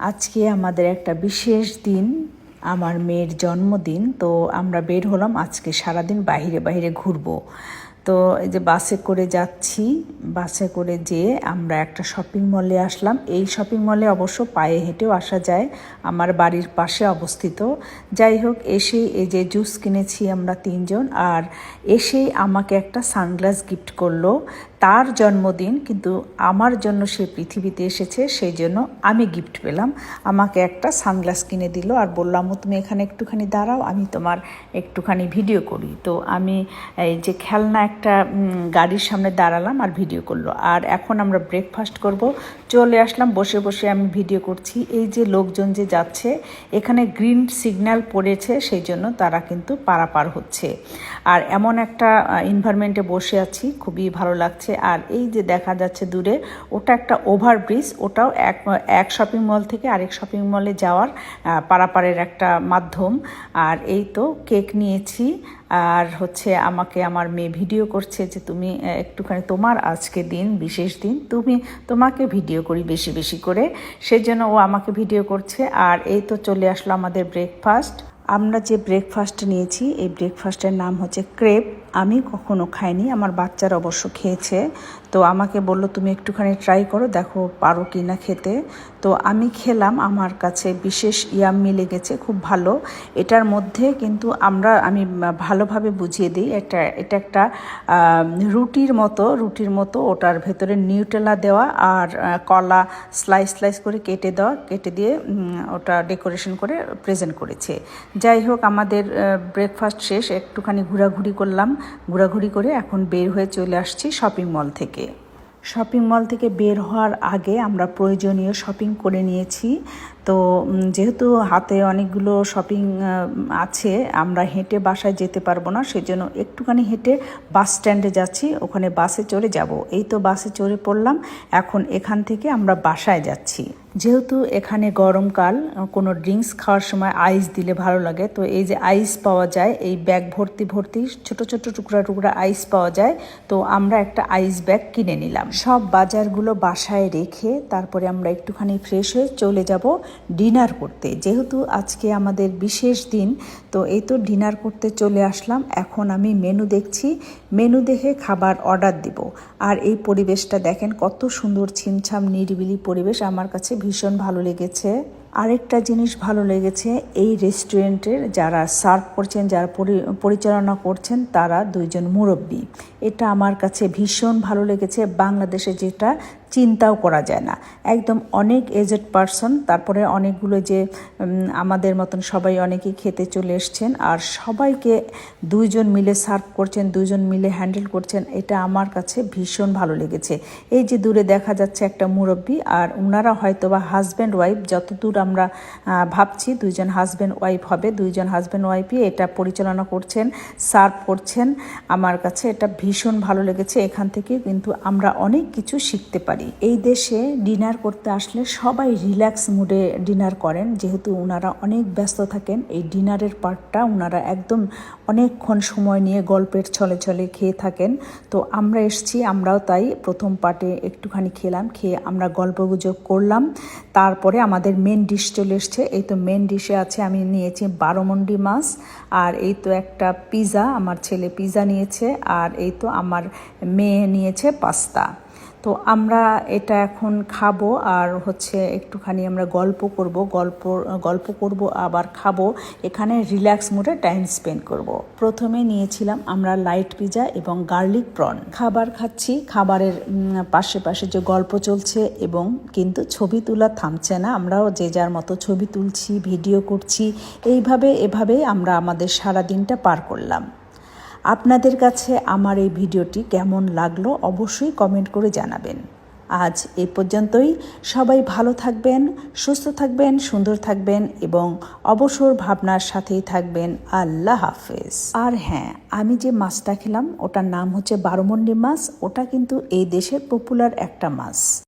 আজকে আমাদের একটা বিশেষ দিন, আমার মেয়ের জন্মদিন, তো আমরা বের হলাম আজকে সারাদিন বাইরে বাইরে ঘুরবো। তো এই যে বাসে করে যাচ্ছি, বাসে করে যেয়ে আমরা একটা শপিং মলে আসলাম। এই শপিং মলে অবশ্য পায়ে হেঁটেও আসা যায়, আমার বাড়ির পাশে অবস্থিত। যাই হোক, এসে এই যে জুস কিনেছি আমরা তিনজন, আর এসেই আমাকে একটা সানগ্লাস গিফট করল। তার জন্মদিন কিন্তু আমার জন্য সে পৃথিবীতে এসেছে, সেই জন্য আমি গিফট পেলাম। আমাকে একটা সানগ্লাস কিনে দিল আর বললাম তুমি এখানে একটুখানি দাঁড়াও, আমি তোমার একটুখানি ভিডিও করি। তো আমি এই যে খেলনা একটা গাড়ির সামনে দাঁড়ালাম আর ভিডিও করল। আর এখন আমরা ব্রেকফাস্ট করব। চলে আসলাম, বসে বসে আমি ভিডিও করছি। এই যে লোকজন যে যাচ্ছে, এখানে গ্রিন সিগন্যাল পড়েছে, সেই জন্য তারা কিন্তু পারাপার হচ্ছে। আর এমন একটা এনভায়রনমেন্টে বসে আছি, খুবই ভালো লাগছে। আর এই যে দেখা যাচ্ছে দূরে, ওটা একটা ওভারব্রিজ ওটাও এক এক শপিং মল থেকে আরেক শপিং মলে যাওয়ার পারাপারের একটা মাধ্যম। আর এই তো কেক নিয়েছি। আর হচ্ছে আমাকে আমার মেয়ে ভিডিও করছে যে তুমি একটুখানি তোমার আজকে দিন, বিশেষ দিন, তুমি তোমাকে ভিডিও করি বেশি বেশি করে। সেই জন্য ও আমাকে ভিডিও করছে। আর এই তো চলে আসলো আমাদের ব্রেকফাস্ট আমরা যে ব্রেকফাস্ট নিয়েছি, এই ব্রেকফাস্টের নাম হচ্ছে ক্রেপ আমি কখনো খাইনি, আমার বাচ্চারা অবশ্য খেয়েছে। তো আমাকে বলল, তুমি একটুখানি ট্রাই করো, দেখো পারো কি না খেতে। তো আমি খেলাম, আমার কাছে বিশেষ ইয়াম্মি লেগেছে, খুব ভালো। এটার মধ্যে কিন্তু আমরা, আমি ভালোভাবে বুঝিয়ে দিই, এটা এটা একটা রুটির মতো রুটির মতো ওটার ভেতরে নিউটেলা দেওয়া আর কলা স্লাইস স্লাইস করে কেটে দেওয়া, কেটে দিয়ে ওটা ডেকোরেশন করে প্রেজেন্ট করেছে। যাই হোক, আমাদের ব্রেকফাস্ট শেষ, একটুখানি ঘোরাঘুরি করলাম। ঘোরাঘুরি করে এখন বের হয়ে চলে আসছি শপিং মল থেকে। শপিং মল থেকে বের হওয়ার আগে আমরা প্রয়োজনীয় শপিং করে নিয়েছি। তো যেহেতু হাতে অনেকগুলো শপিং আছে, আমরা হেঁটে বাসায় যেতে পারব না, সেজন্য একটুখানি হেঁটে বাস স্ট্যান্ডে যাচ্ছি, ওখানে বাসে চড়ে যাব। এই তো বাসে চড়ে পড়লাম, এখন এখান থেকে আমরা বাসায় যাচ্ছি। যেহেতু এখানে গরমকাল কোনো ড্রিঙ্কস খাওয়ার সময় আইস দিলে ভালো লাগে। তো এই যে আইস পাওয়া যায়, এই ব্যাগ ভর্তি ভর্তি ছোট ছোট টুকরা টুকরা আইস পাওয়া যায়, তো আমরা একটা আইস ব্যাগ কিনে নিলাম। সব বাজারগুলো বাসায় রেখে তারপরে আমরা একটুখানি ফ্রেশ হয়ে চলে যাব ডিনার করতে। যেহেতু আজকে আমাদের বিশেষ দিন, তো এই তো ডিনার করতে চলে আসলাম। এখন আমি মেনু দেখছি মেনু দেখে খাবার অর্ডার দিব। আর এই পরিবেশটা দেখেন কত সুন্দর ছিমছাম নিরিবিলি পরিবেশ আমার কাছে ভীষণ ভালো লেগেছে। আরেকটা জিনিস ভালো লেগেছে, এই রেস্টুরেন্টের যারা সার্ভ করছেন, যারা পরি- পরিচালনা করছেন, তারা দুইজন মুরব্বী। এটা আমার কাছে ভীষণ ভালো লেগেছে। বাংলাদেশে যেটা চিন্তাও করা যায় না। একদম অনেক এজেড পারসন, তারপরে অনেকগুলো যে আমাদের মতন সবাই অনেকেই খেতে চলে এসছেন, আর সবাইকে দুইজন মিলে সার্ভ করছেন, দুইজন মিলে হ্যান্ডেল করছেন, এটা আমার কাছে ভীষণ ভালো লেগেছে। এই যে দূরে দেখা যাচ্ছে একটা মুরব্বী, আর ওনারা হয়তো বা হাজব্যান্ড, ওয়াইফ, যতদূর আমরা ভাবছি দুইজন হাজব্যান্ড ওয়াইফ হবে। দুইজন হাজব্যান্ড ওয়াইফই এটা পরিচালনা করছেন সার্ভ করছেন। আমার কাছে এটা ভীষণ ভালো লেগেছে এখান থেকে, কিন্তু আমরা অনেক কিছু শিখতে পারি। এই দেশে ডিনার করতে আসলে সবাই রিল্যাক্স মুডে ডিনার করেন। যেহেতু ওনারা অনেক ব্যস্ত থাকেন, এই ডিনারের পার্টটা ওনারা একদম অনেকক্ষণ সময় নিয়ে গল্পের ছলে ছলে খেয়ে থাকেন। তো আমরা এসছি, আমরাও তাই প্রথম পার্টে একটুখানি খেলাম, খেয়ে আমরা গল্পগুজব করলাম। তারপরে আমাদের মেন ডিশ চলে এসছে। এই তো মেন ডিশে আছে, আমি নিয়েছি বারোমন্ডি মাছ। আর এই তো একটা পিজা আমার ছেলে পিজা নিয়েছে। আর এই তো আমার মেয়ে নিয়েছে পাস্তা তো আমরা এটা এখন খাব আর হচ্ছে একটুখানি আমরা গল্প করব, গল্প গল্প করব, আবার খাব। এখানে রিল্যাক্স মুডে টাইম স্পেন্ড করব। প্রথমে নিয়েছিলাম আমরা লাইট পিজা এবং গার্লিক প্রন। খাবার খাচ্ছি, খাবারের পাশে পাশে যে গল্প চলছে এবং কিন্তু ছবি তোলা থামছে না। আমরাও যে যার মতো ছবি তুলছি, ভিডিও করছি, এইভাবে এভাবে আমরা আমাদের সারা দিনটা পার করলাম। আপনাদের কাছে আমার এই ভিডিওটি কেমন লাগল অবশ্যই কমেন্ট করে জানাবেন। আজ এ পর্যন্তই। সবাই ভালো থাকবেন, সুস্থ থাকবেন, সুন্দর থাকবেন এবং অবসর ভাবনার সাথেই থাকবেন। আল্লাহ হাফেজ। আর হ্যাঁ আমি যে মাছটা খেলাম, ওটার নাম হচ্ছে বারোমন্ডি মাছ। ওটা কিন্তু এই দেশের পপুলার একটা মাছ।